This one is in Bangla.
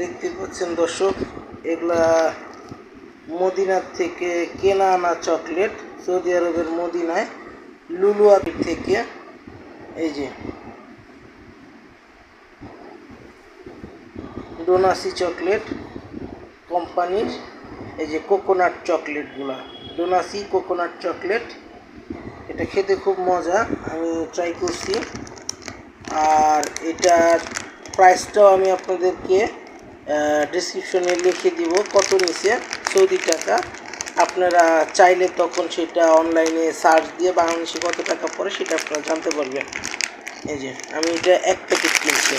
দেখতে পাচ্ছেন দর্শক, এগুলা মদিনার থেকে কেনা আনা চকলেট, সৌদি আরবের মদিনায় লুলুয়া থেকে। এই যে, ডোনাসি চকলেট কোম্পানির, এই যে কোকোনাট চকলেটগুলা, ডোনাসি কোকোনাট চকলেট। এটা খেতে খুব মজা, আমি ট্রাই করছি। আর এটার প্রাইসটাও আমি আপনাদেরকে ডিসক্রিপশনে লিখে দিব কত নিচে সৌদি টাকা। আপনারা চাইলে তখন সেটা অনলাইনে সার্চ দিয়ে বাংলাদেশে কত টাকা পড়ে সেটা আপনারা জানতে পারবেন। এই যে, আমি এটা এক প্যাকেট কিনছি।